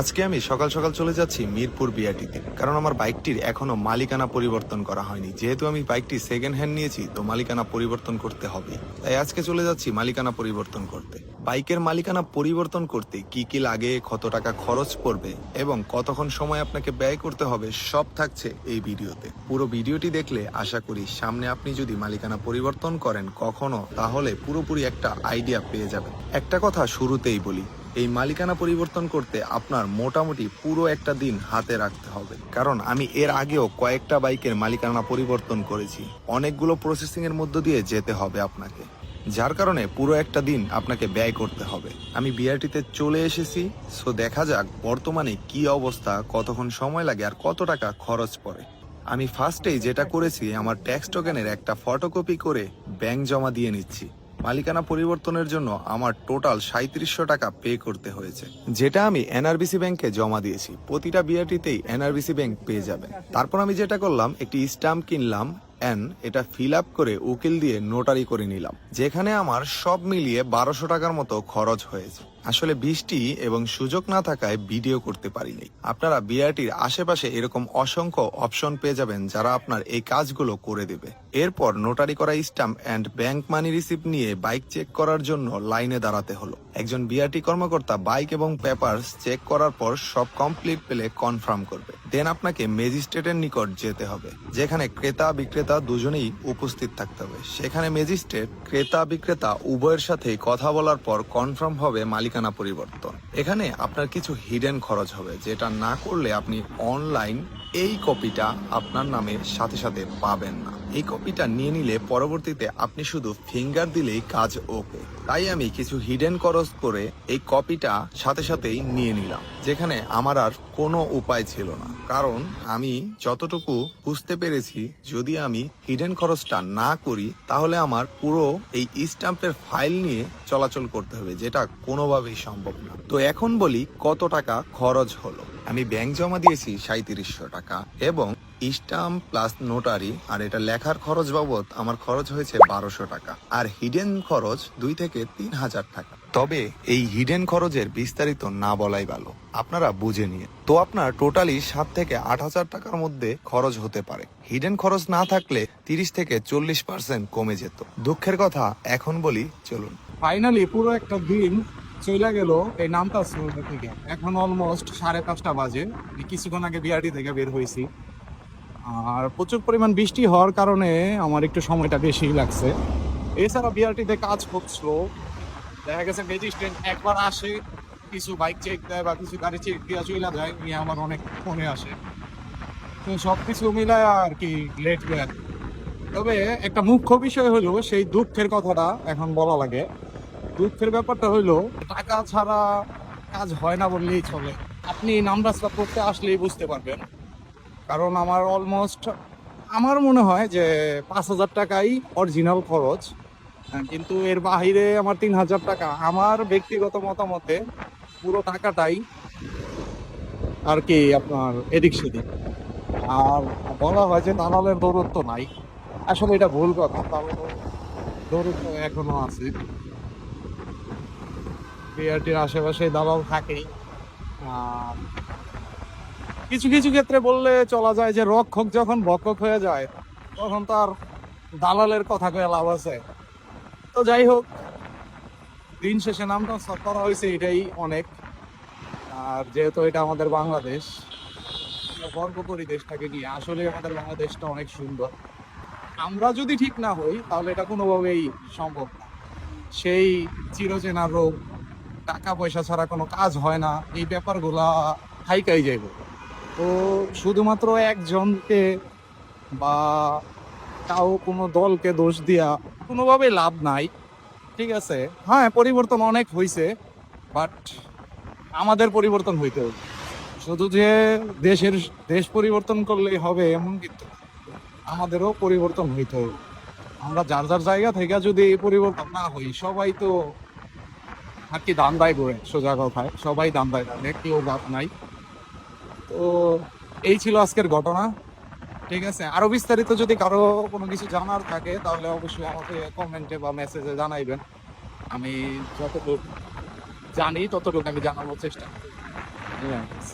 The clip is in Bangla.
আজকে আমি সকাল সকাল চলে যাচ্ছি মিরপুর বিআরটিতে, কারণ আমার বাইকটির এখনও মালিকানা পরিবর্তন করা হয়নি। যেহেতু আমি বাইকটি সেকেন্ড হ্যান্ড নিয়েছি, তো মালিকানা পরিবর্তন করতে হবে। তাই আজকে চলে যাচ্ছি মালিকানা পরিবর্তন করতে। বাইকের মালিকানা পরিবর্তন করতে কি কি লাগে, কত টাকা খরচ পড়বে, এবং কতক্ষণ সময় আপনাকে ব্যয় করতে হবে, সব থাকছে এই ভিডিওতে। পুরো ভিডিওটি দেখলে আশা করি সামনে আপনি যদি মালিকানা পরিবর্তন করেন কখনো, তাহলে পুরোপুরি একটা আইডিয়া পেয়ে যাবেন। একটা কথা শুরুতেই বলি এই মালিকানা পরিবর্তন করতে আপনার মোটামুটি পুরো একটা দিন হাতে রাখতে হবে। কারণ আমি এর আগেও কয়েকটা বাইকের মালিকানা পরিবর্তন করেছি। অনেকগুলো প্রসেসিং এর মধ্য দিয়ে যেতে হবে আপনাকে। যার কারণে পুরো একটা দিন আপনাকে ব্যয় করতে হবে। আমি বিআরটিতে চলে এসেছি সো দেখা যাক বর্তমানে কি অবস্থা, কতক্ষণ সময় লাগে আর কত টাকা খরচ পড়ে। আমি ফার্স্টেই যেটা করেছি, আমার ট্যাক্স টোকেনের একটা ফটোকপি করে ব্যাংক জমা দিয়ে নিচ্ছি। মালিকানা পরিবর্তনের জন্য আমার টোটাল সাঁত্রিশশো টাকা পে করতে হয়েছে। যেটা আমি এনআরবিসি ব্যাংকে জমা দিয়েছি। প্রতিটা বিআরটিতেই এনআরবিসি ব্যাংক পেয়ে যাবেন তারপর আমি যেটা করলাম, একটি স্ট্যাম্প কিনলাম এন এটা ফিল আপ করে উকিল দিয়ে নোটারি করে নিলাম। যেখানে আমার সব মিলিয়ে বারোশো টাকার মতো খরচ হয়েছে। আসলে বৃষ্টি এবং সুযোগ না থাকায় ভিডিও করতে পারিনি। আপনারা বিআরটির আশেপাশে এরকম অসংখ্য অপশন পেয়ে যাবেন যারা আপনার এই কাজগুলো করে দেবে। এরপর নোটারি করা stamp and bank money receipt নিয়ে বাইক চেক করার জন্য লাইনে দাঁড়াতে হলো। একজন বিআরটি কর্মকর্তা বাইক এবং পেপারস চেক করার পর সব কমপ্লিট পেলে কনফার্ম করবে। দেন আপনাকে ম্যাজিস্ট্রেটের নিকট যেতে হবে, যেখানে ক্রেতা বিক্রেতা দুজনেই উপস্থিত থাকতে হবে। সেখানে ম্যাজিস্ট্রেট ক্রেতা বিক্রেতা উভয়ের সাথে কথা বলার পর কনফার্ম হবে মালিকানা পরিবর্তন। এখানে আপনার কিছু হিডেন খরচ হবে, যেটা না করলে আপনি অনলাইন এই কপিটা আপনার নামে সাথে সাথে পাবেন না। এই কপিটা নিয়ে নিলে পরবর্তীতে আপনি শুধু ফিঙ্গার দিলেই কাজ ওকে তাই আমি কিছু হিডেন খরচ করে এই কপিটা সাথে সাথেই নিয়ে নিলাম, যেখানে আমার আর কোনো উপায় ছিল না। কারণ আমি যতটুকু বুঝতে পেরেছি, যদি আমি হিডেন খরচটা না করি, তাহলে আমার পুরো এই স্ট্যাম্পের ফাইল নিয়ে চলাচল করতে হবে, যেটা কোনোভাবেই সম্ভব না। তো এখন বলি কত টাকা খরচ হলো। আমি ব্যাংক জমা দিয়েছি সাঁত্রিশশো টাকা এবং স্টাম্প প্লাস নোটারি, আর এটা লেখার খরচ বাবদ আমার খরচ হয়েছে বারোশো টাকা। আর হিডেন খরচ দুই থেকে তিন হাজার টাকা। তবে এই হিডেন খরচের বিস্তারিত না বলাই ভালো। আপনারা বুঝে নিয়ে। তো আপনার টোটালি সাত থেকে আট হাজার টাকার মধ্যে খরচ হতে পারে। হিডেন খরচ না থাকলে তিরিশ থেকে চল্লিশ পার্সেন্ট কমে যেত। দুঃখের কথা, এখন বলি, চলুন। ফাইনালি পুরো একটা দিন চলে গেল এই নামটা থেকে। এখন অলমোস্ট সাড়ে পাঁচটা বাজে। কিছুক্ষণ আগে বিআরটি থেকে বের হয়েছি। আর প্রচুর পরিমাণ বৃষ্টি হওয়ার কারণে আমার একটু সময়টা বেশি লাগছে। এছাড়া বিআরটিতে কাজ খুব স্লো দেখা গেছে ম্যাজিস্ট্রেট একবার আসে, কিছু বাইক চেক দেয় বা কিছু গাড়ি চেক দিয়ে চলে যায়, নিয়ে আমার অনেক ফোনে আসে। তো সব কিছু মিলায় আর কি লেট যায় তবে একটা মুখ্য বিষয় হলো সেই দুঃখের কথাটা এখন বলা লাগে। দুঃখের ব্যাপারটা হলো, টাকা ছাড়া কাজ হয় না বললেই চলে। আপনি নাম রাস্তা করতে আসলেই বুঝতে পারবেন। কারণ আমার অলমোস্ট আমার মনে হয় যে পাঁচ হাজার টাকাই অরিজিনাল খরচ। কিন্তু এর বাহিরে আমার তিন হাজার টাকা। আমার ব্যক্তিগত মতামতে পুরো টাকাটাই আর কি আপনার এদিক সেদিক। আর বলা হয় যে দালালের দৌরত্ব নাই। আসলে এটা ভুল কথা তাহলে দৌরত্ব এখনও আছে। বিআরটির আশেপাশে দালাল থাকেই। কিছু কিছু ক্ষেত্রে বললে চলা যায় যে রক্ষক যখন ভক্ষক হয়ে যায়, তখন তার দালালের কথা কয়ে লাভ আছে। তো যাই হোক, দিন শেষে নামটা করা হয়েছে, এটাই অনেক। আর যেহেতু এটা আমাদের বাংলাদেশ গর্ব করি দেশটাকে নিয়ে, আসলে আমাদের বাংলাদেশটা অনেক সুন্দর। আমরা যদি ঠিক না হই, তাহলে এটা কোনোভাবেই সম্ভব না। সেই চিরচেনা রোগ, টাকা পয়সা ছাড়া কোনো কাজ হয় না, এই ব্যাপারগুলা হাইকাই যাইব। তো শুধুমাত্র একজনকে বা তাও কোনো দলকে দোষ দিয়া কোনোভাবে লাভ নাই, ঠিক আছে? হ্যাঁ পরিবর্তন অনেক হয়েছে বাট আমাদের পরিবর্তন হইতে হবে। শুধু যে দেশের, দেশ পরিবর্তন করলেই হবে এমন কিন্তু আমাদেরও পরিবর্তন হইতে হবে। আমরা যার যার জায়গা থেকে যদি এই পরিবর্তন না হই, সবাই তো আর কি দান্দায় করে সোজা কথায়। সবাই দান্দায় থাকে, কেউ বাদ নাই। তো এই ছিল আজকের ঘটনা। ঠিক আছে? আরও বিস্তারিত যদি কারও কোনো কিছু জানার থাকে, তাহলে অবশ্যই আমাকে কমেন্টে বা মেসেজে জানাইবেন। আমি যতটুকু জানি, ততটুকু আমি জানানোর চেষ্টা হাফেজ।